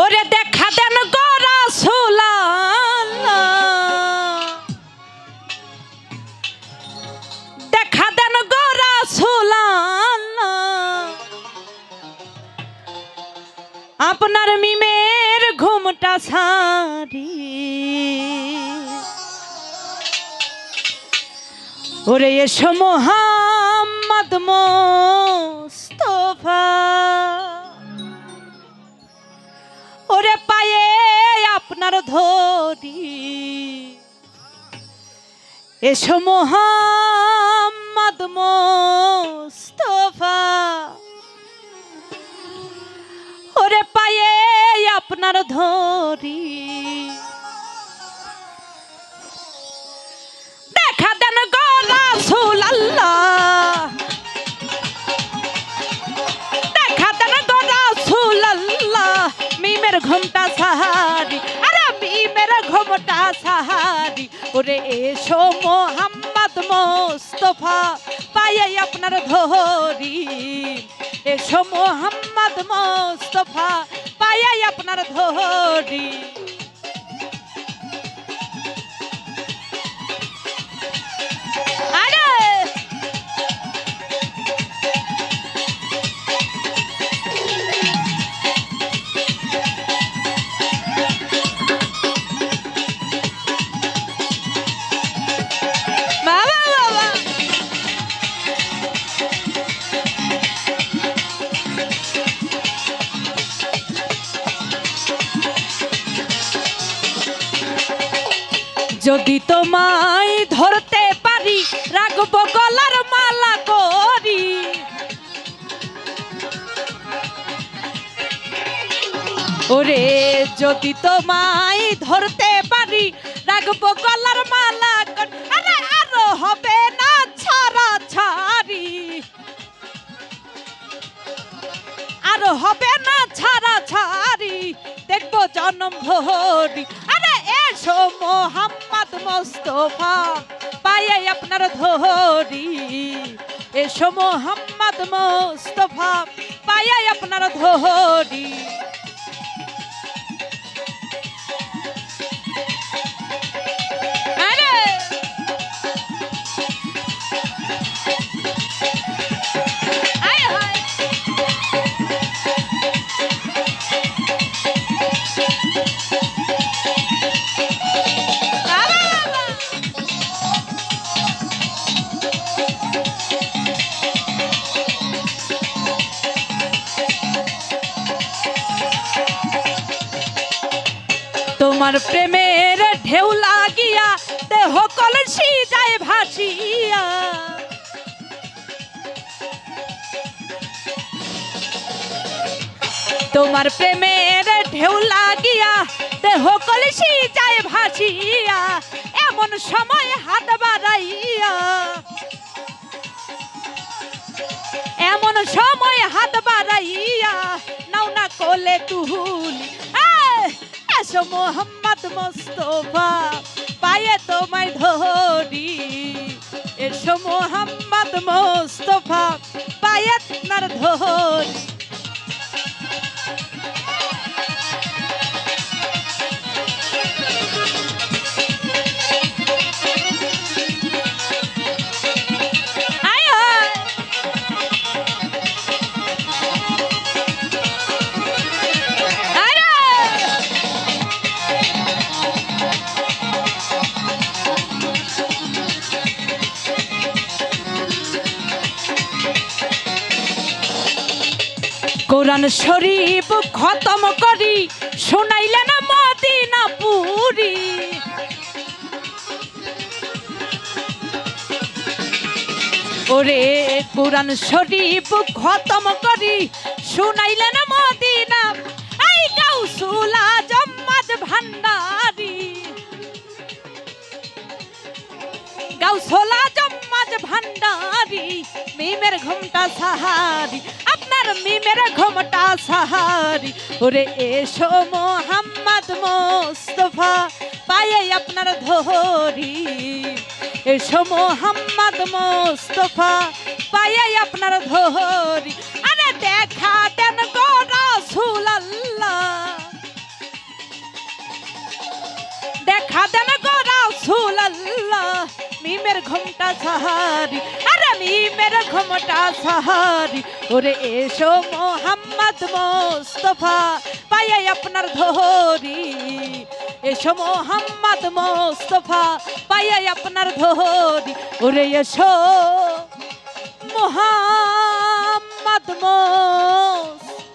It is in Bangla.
ওরে দেখা দেন গোরা দেখা দেন গোরা আপনার মিমের ঘুমটা সারি ওরে এসো মোহাম্মদ মোস্তফা। আপনার ধরি এসো মোহাম্মদ মোস্তফা। ওরে পায়ে আপনার ধরি দেখা দেন গলা সাহারি ওরে এসো মোহাম্মদ মোস্তফা পায়ে আপনার ধরি। এসো মোহাম্মদ মোস্তফা পায়ে আপনার ধরি। যদি তোমায় ধরতে পারি, রাখব গলার মালা করি। ওরে, যদি তোমায় ধরতে পারি, রাখব গলার মালা করি। আরে, আরও হবে না ছাড়া ছাড়ি। আর হবে না ছাড়া ছাড়ি। দেখব জন্ম ভরি এসো মোহাম্মদ মোস্তফা পায়ে আপনার ধরি। এসো মোহাম্মদ মোস্তফা পায়ে আপনার ধরি। তোমার প্রেমের ঢেউ লাগিয়া দেহ কলসি যায় ভাসিয়া। তোমার প্রেমের ঢেউ লাগিয়া দেহ কলসি যায় ভাসিয়া, এমন সময় হাত বাড়াইয়া এসো মোহাম্মদ মোস্তফা পায়ে তোমায় ধরি। এসো মোহাম্মদ মোস্তফা পায়ে আপনার ধরি। কোরআন শরীফ খতম করি শোনাইলে না মদিনা পুরি ওরে কোরআন শরীফ খতম করি শুনাইলে না মদিনা। আই গাউসুলা জম্মাজ ভান্ডারি। জম্মাজ ভান্ডারি, মিমের ঘুমটা সাহারি, আপনার মিমের ঘুমটা সাহারি। ওরে এসো মোহাম্মদ মোস্তফা, পায়ে আপনার ধরি। এসো মোহাম্মদ মোস্তফা, পায়ে আপনার ধরি। মিমের ঘুমটা সাহারি আরে মিমের ঘুমটা সাহারি ওরে এসো মোহাম্মদ মোস্তফা পাইয়াই আপনার ধরি এসো মোহাম্মদ মোস্তফা পাইয়াই আপনার ধরি ওরে এসো মোহাম্মদ মোস্তফা